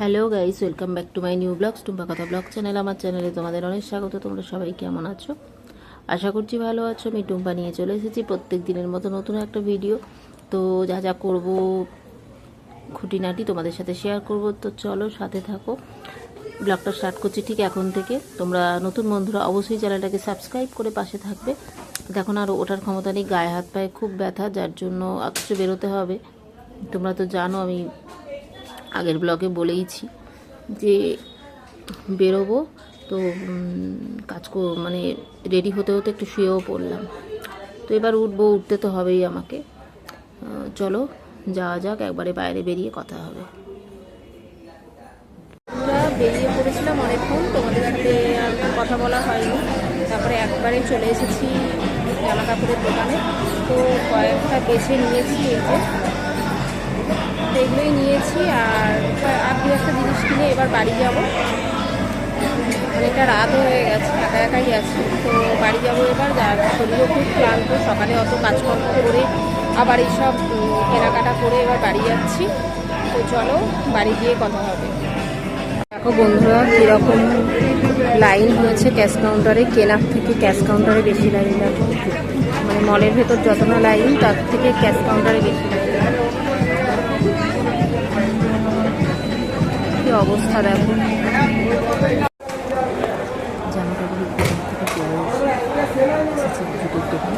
Hello guys welcome back to my new vlogs Tumpa কথা blog channel আমার চ্যানেলে তোমাদের অনেক স্বাগত। তোমরা সবাই কেমন আছো? আশা করছি ভালো আছো। আমি টুম্পা নিয়ে চলে এসেছি প্রত্যেক দিনের মতো নতুন একটা ভিডিও তো যা যা করব, খুঁটিনাটি তোমাদের সাথে শেয়ার করব। তো চলো, সাথে থাকো। ব্লগটা স্টার্ট করছি ঠিক এখন থেকে। তোমরা নতুন বন্ধুরা অবশ্যই চ্যানেলটাকে সাবস্ক্রাইব করে পাশে থাকবে। দেখো আর ওঠার ক্ষমতা নেই। গায়ে হাত পায়ে খুব ব্যথা, যার জন্য একটু বেরোতে হবে। তোমরা তো জানো, আমি আগের ব্লগে বলেইছি যে বেরোবো, তো কাজ মানে রেডি হতে হতে একটু শুয়েও পড়লাম। তো এবার উঠবো, উঠতে তো হবেই আমাকে। চলো, যাওয়া যাক, একবারে বাইরে বেরিয়ে কথা হবে। বেরিয়ে পড়েছিলাম অনেকক্ষণ, তোমাদের সাথে আর কথা বলা হয়নি। তারপরে একবারে চলে এসেছি জামা কাপড়ের দোকানে। তো কয়েকটা বেছে নিয়েছি এই যে। তো এগুলোই নিয়েছি আর দু একটা জিনিস কিনে এবার বাড়ি যাব। অনেকটা রাত হয়ে গেছে, একা একাই আছি। তো বাড়ি যাব এবার, যার শরীরও খুব ক্লান্ত, সকালে অত কাজকর্ম করে আবার এইসব কেনাকাটা করে এবার বাড়ি যাচ্ছি। তো চলো, বাড়ি গিয়ে কথা হবে। দেখো বন্ধুরা, কীরকম লাইন হয়েছে ক্যাশ কাউন্টারে, কেনার থেকে ক্যাশ কাউন্টারে বেশি লাইন, দেখো। মানে মলের ভেতর যত না লাইন, তার থেকে ক্যাশ কাউন্টারে বেশি লাইন। অবস্থা দেখো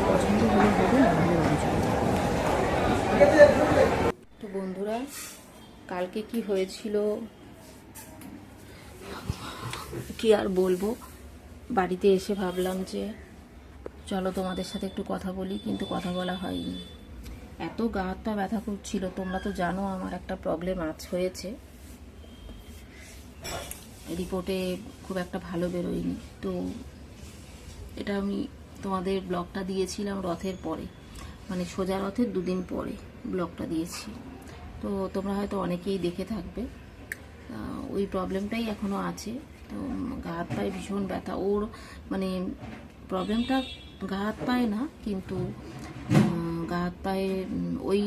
পছন্দ। তো বন্ধুরা, কালকে কি হয়েছিল কি আর বলব? বাড়িতে এসে ভাবলাম যে, চলো তোমাদের সাথে একটু কথা বলি, কিন্তু কথা বলা হয়নি। এত গা হাতটা ব্যথা করছিল, তোমরা তো জানো আমার একটা প্রবলেম আজ হয়েছে। রিপোর্টে খুব একটা ভালো বেরোয়নি। তো এটা আমি তোমাদের ব্লগটা দিয়েছিলাম রথের পরে। মানে সোজা রথের দুদিন পরে ব্লগটা দিয়েছি। তো তোমরা হয়তো অনেকেই দেখে থাকবে। ওই প্রবলেমটাই এখনও আছে। তো গা হাত পায়ে ভীষণ ব্যথা। ওর মানে প্রবলেমটা গা হাত পায়ে না, কিন্তু গা হাত পায়ে ওই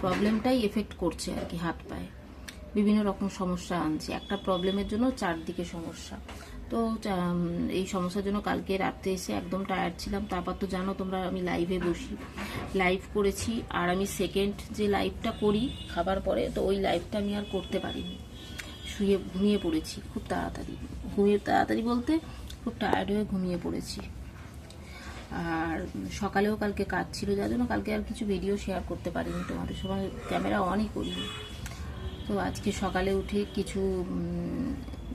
প্রবলেমটাই এফেক্ট করছে আর কি হাত পায়ে। বিভিন্ন রকম সমস্যা আনছে। একটা প্রবলেমের জন্য চারদিকে সমস্যা। তো এই সমস্যার জন্য কালকে রাত্রে এসে একদম টায়ার্ড ছিলাম। তারপর তো জানো তোমরা, আমি লাইভে বসি। লাইভ করেছি আর আমি সেকেন্ড যে লাইভটা করি খাবার পরে, তো ওই লাইভটা আমি আর করতে পারিনি। শুয়ে ঘুমিয়ে পড়েছি খুব তাড়াতাড়ি। ঘুমিয়ে তাড়াতাড়ি বলতে খুব টায়ার্ড হয়ে ঘুমিয়ে পড়েছি। আর সকালেও কালকে কাজ ছিল, যার জন্য কালকে আর কিছু ভিডিও শেয়ার করতে পারিনি তোমাদের সময় ক্যামেরা অনই করিনি। তো আজকে সকালে উঠে কিছু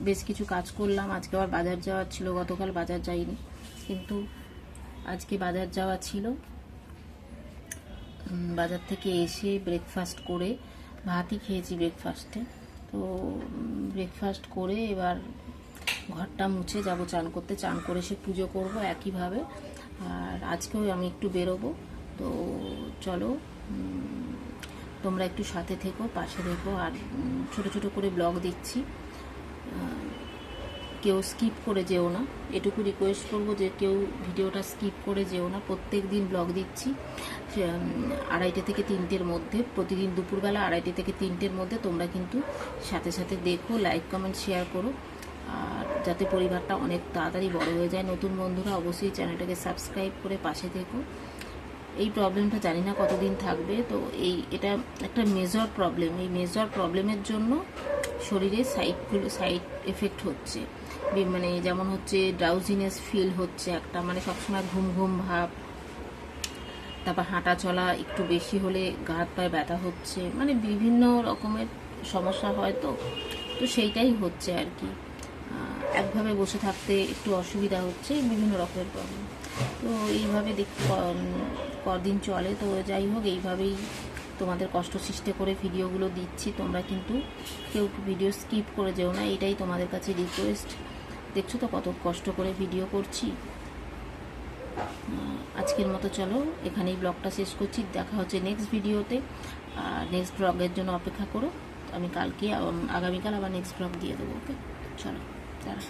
বেশ কিছু কাজ করলাম। আজকে আবার বাজার যাওয়ার ছিল, গতকাল বাজার যাইনি। কিন্তু আজকে বাজার যাওয়া ছিল। বাজার থেকে এসে ব্রেকফাস্ট করে ভাতই খেয়েছি ব্রেকফাস্টে তো ব্রেকফাস্ট করে এবার ঘরটা মুছে যাব, চান করতে। চান করে এসে পুজো করব একইভাবে। আর আজকেও আমি একটু বেরোবো। তো চলো তোমরা একটু সাথে থেকো, পাশে থেকো, আর ছোট ছোট করে ব্লগ দিচ্ছি। কেউ স্কিপ করে যেও না। এটুকু রিকোয়েস্ট করব যে কেউ ভিডিওটা স্কিপ করে যেও না। প্রত্যেক দিন ব্লগ দিচ্ছি। আড়াইটে থেকে তিনটের মধ্যে, প্রতিদিন দুপুরবেলা আড়াইটে থেকে তিনটের মধ্যে তোমরা কিন্তু সাথে সাথে দেখো লাইক কমেন্ট শেয়ার করো। আর যাতে পরিবারটা অনেক তাড়াতাড়ি বড় হয়ে যায়। নতুন বন্ধুরা অবশ্যই চ্যানেলটাকে সাবস্ক্রাইব করে পাশে থেকো। এই প্রবলেমটা জানি না কতদিন থাকবে। তো এই, এটা একটা মেজর প্রবলেম এই মেজর প্রবলেমের জন্য শরীরে সাইডগুলো সাইড এফেক্ট হচ্ছে। মানে যেমন হচ্ছে ড্রাউজিনেস ফিল হচ্ছে একটা মানে সবসময় ঘুম ঘুম ভাব। তারপর হাঁটা চলা একটু বেশি হলে গা হাত পায়ে ব্যথা হচ্ছে। মানে বিভিন্ন রকমের সমস্যা হয় তো। তো সেইটাই হচ্ছে আর কি। একভাবে বসে থাকতে একটু অসুবিধা হচ্ছে, বিভিন্ন রকমের প্রবলেম তো এইভাবে দেখ কদিন চলে, তো যাই হোক, এইভাবেই তোমাদের কষ্ট সৃষ্টি করে ভিডিওগুলো দিচ্ছি। তোমরা কিন্তু কেউ ভিডিও স্কিপ করে যেও না, এটাই তোমাদের কাছে রিকোয়েস্ট দেখছ তো কত কষ্ট করে ভিডিও করছি? আজকের মতো চলো, এখানেই ব্লগটা শেষ করছি। দেখা হচ্ছে নেক্সট ভিডিওতে। আর নেক্সট ব্লগের জন্য অপেক্ষা করো। আমি কালকে আগামীকাল আবার নেক্সট ব্লগ দিয়ে দেবো ওকে চলো দাঁড়া